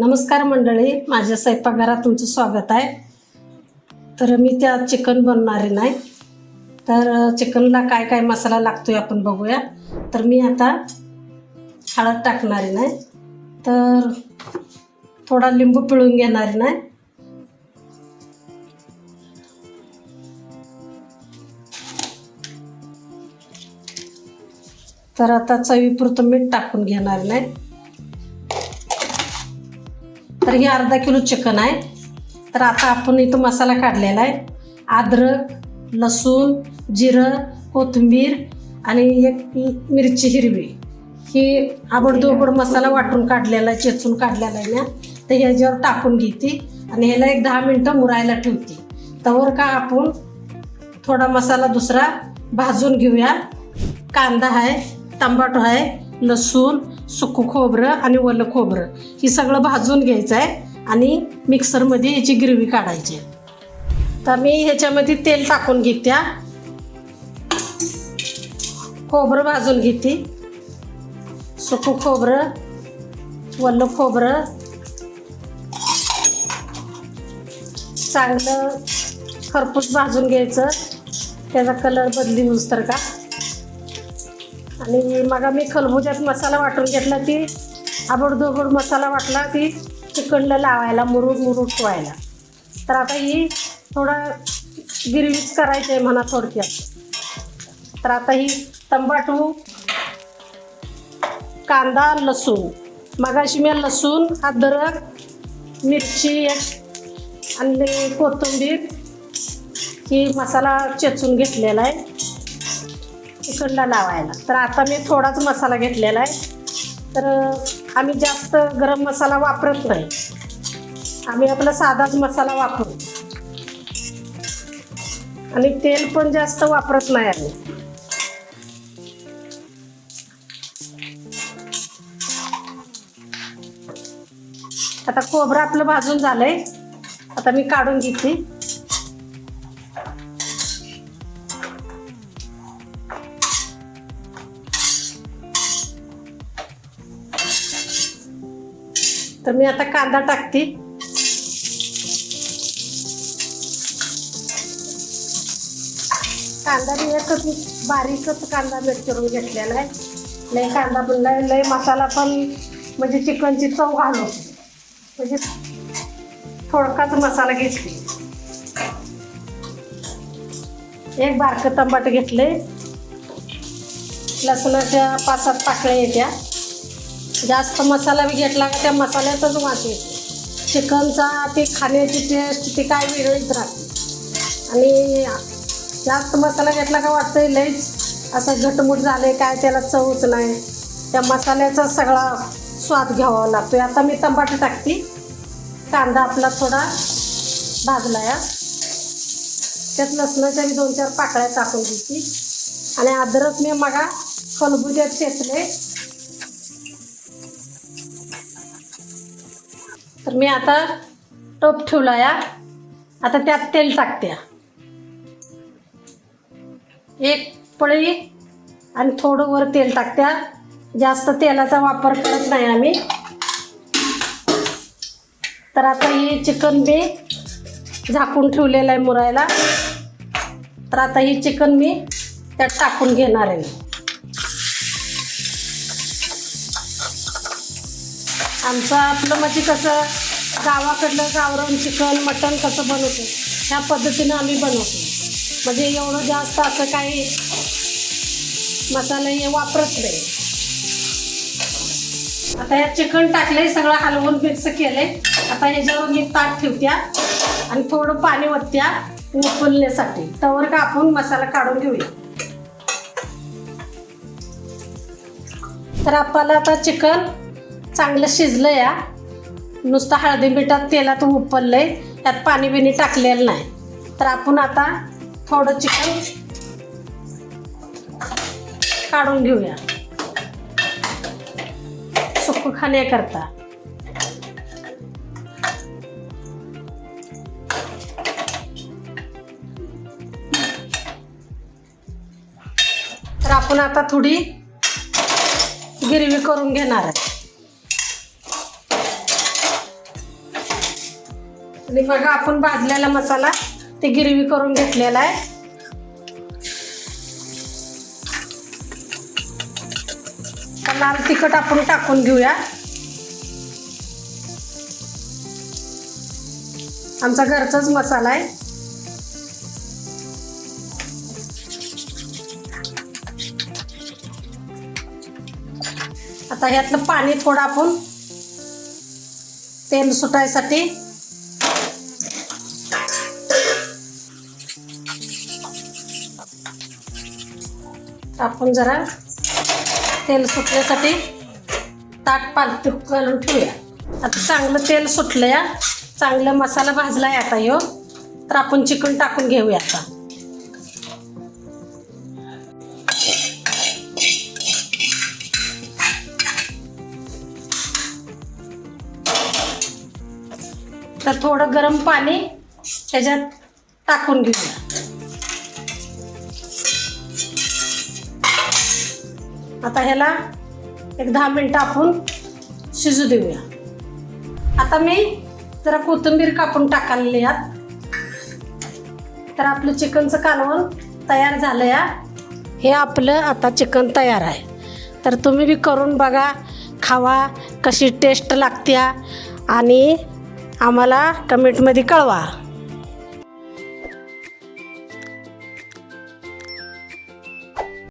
नमस्कार मंडळी माझ्या स्वयंपाकघरात तुमचं स्वागत आहे. तर मी त्या चिकन बनणारे नाही. तर चिकनला काय काय मसाला लागतो आहे आपण बघूया. तर मी आता हळद टाकणारी नाही. तर थोडा लिंबू पिळून घेणारी नाही. तर आता चवीपुरतं मीठ टाकून घेणार नाही. तर हे अर्धा किलो चिकन आहे. तर आता आपण इथं मसाला काढलेला आहे. अद्रक लसूण जिरं कोथिंबीर आणि एक मिरची हिरवी. ही आबडधोबड मसाला वाटून काढलेला आहे चेचून काढलेला आहे ना. तर ह्याच्यावर टाकून घेते आणि ह्याला एक दहा मिनटं मुरायला ठेवते. तवर का आपण थोडा मसाला दुसरा भाजून घेऊया. कांदा आहे टमाटो आहे लसूण सुकं खोबरं आणि वलं खोबरं ही सगळं भाजून घ्यायचं आहे आणि मिक्सरमध्ये याची ग्रेव्ही काढायची आहे. तर मी ह्याच्यामध्ये तेल टाकून घेत्या. खोबरं भाजून घेते. सुकं खोबरं वल्लं खोबरं. चांगलं खरपूस भाजून घ्यायचं. त्याचा कलर बदली होऊस तर का? आणि मग मी खलबुजात मसाला वाटून घेतला ती आबडधोबड मसाला वाटला ती चिकनला लावायला मुरूड मुरूड ठेवायला. तर आता ही थोडा गिरवीच करायचं आहे म्हणा थोडक्यात. तर आता ही तंबाटू कांदा लसूण. मगाशी मी लसूण अद्रक मिरची आणि कोथिंबीर ही मसाला चेचून घेतलेला आहे. चिकनला लावायला. तर आता मी थोडाच मसाला घेतलेला आहे. तर आम्ही जास्त गरम मसाला वापरत नाही. आम्ही आपला साधाच मसाला वापरू. आणि तेल पण जास्त वापरत नाही आम्ही. आता खोबरं आपलं भाजून झालंय. आता मी काढून घेते. तर मी आता कांदा टाकते. कांदा मी एकच बारीकच कांदा मिरची करून घेतलेला आहे. लय कांदा बनलाय लय मसाला पण म्हणजे चिकनची चव घालवते म्हणजे थोडकाच मसाला घेतली. एक बारकं टमाट घेतले लसणाच्या पाच सात पाकळ्या येत्या. जास्त मसाला बी घेतला का त्या मसाल्याचाच वास येतो चिकनचा ती खाण्याची टेस्ट ती काय वेगळीच राहते आणि जास्त मसाला घेतला का वाटतं लईच असं घटमुट झालं काय त्याला चवच नाही. त्या मसाल्याचा सगळा स्वाद घ्यावा लागतो आता मी तंबाट टाकते. कांदा आपला थोडा भाजला या. त्यात लसणाच्या बी दोन चार पाकळ्या टाकून देते. आणि अद्रक मी मगा खलबुज्यात शेचले तर मी आता टोप ठेवला या. आता त्यात तेल टाकत्या एक पळी आणि थोडं वर तेल टाकत्या जास्त तेलाचा वापर करत नाही आम्ही. तर आता ही चिकन मी झाकून ठेवलेलं आहे मुरायला. तर आता ही चिकन मी त्यात टाकून घेणार आहे. आमचं आपलं म्हणजे कसं गावाकडलं गावरान चिकन मटण कसं बनवतो ह्या पद्धतीनं आम्ही बनवतो. म्हणजे एवढं जास्त असं काही मसाले हे वापरत नाही. आता ह्यात चिकन टाकले सगळं हलवून मिक्स केले आता ह्याच्यावर मी ताट ठेवत्या आणि थोडं पाणी ओतत्या उकलण्यासाठी तवर कापून मसाला काढून घेऊया. तर आपल्याला आता चिकन चांगलं शिजलं या. नुसतं हळदी मिठात तेलात उपललंय. त्यात पाणी बिणी टाकलेलं नाही. तर आपण आता थोडं चिकन काढून घेऊया. सुकं खाण्याकरता तर आपण आता थोडी गिरवी करून घेणार आहे. आणि मग आपण भाजलेला मसाला ते गिरवी करून घेतलेला आहे. लाल तिखट आपण टाकून घेऊया. आमचा घरचाच मसाला आहे. आता ह्यातलं पाणी थोडं आपण तेल सुटायसाठी आपण जरा तेल सुटण्यासाठी ताट पालती घालून ठेवूया. आता चांगलं तेल सुटलं या चांगलं मसाला भाजला आहे आता यो तर आपण चिकन टाकून घेऊया आता. तर थोडं गरम पाणी त्याच्यात टाकून घेऊया. आता ह्याला एक दहा मिनटं आपण शिजू देऊया. आता मी जरा कोथिंबीर कापून टाकालेली यात. तर आपलं चिकनचं कालवण तयार झालं या. हे आपलं आता चिकन तयार आहे. तर तुम्ही बी करून बघा खावा कशी टेस्ट लागत्या आणि आम्हाला कमेंटमध्ये कळवा.